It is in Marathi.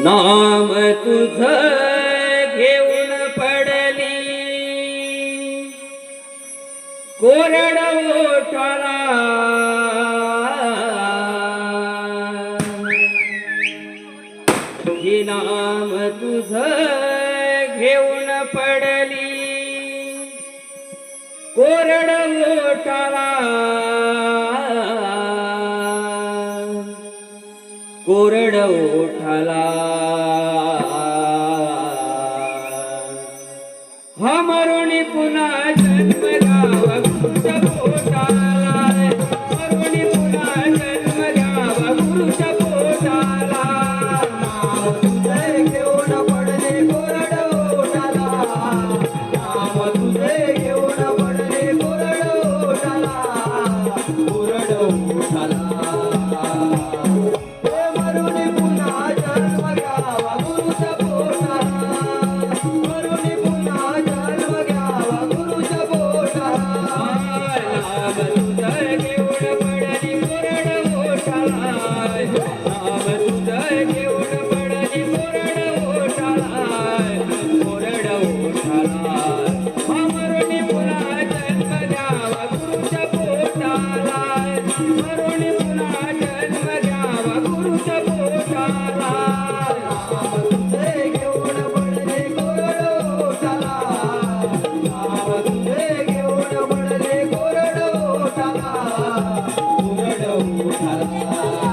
नाम तुझ घेऊन पडली. कोरड ओठाला नाम तुझ घेऊन पडली. कोरड ओठाला कोरड ओठाला हमरोनी पुन्हा जन्म लावा. Thank you.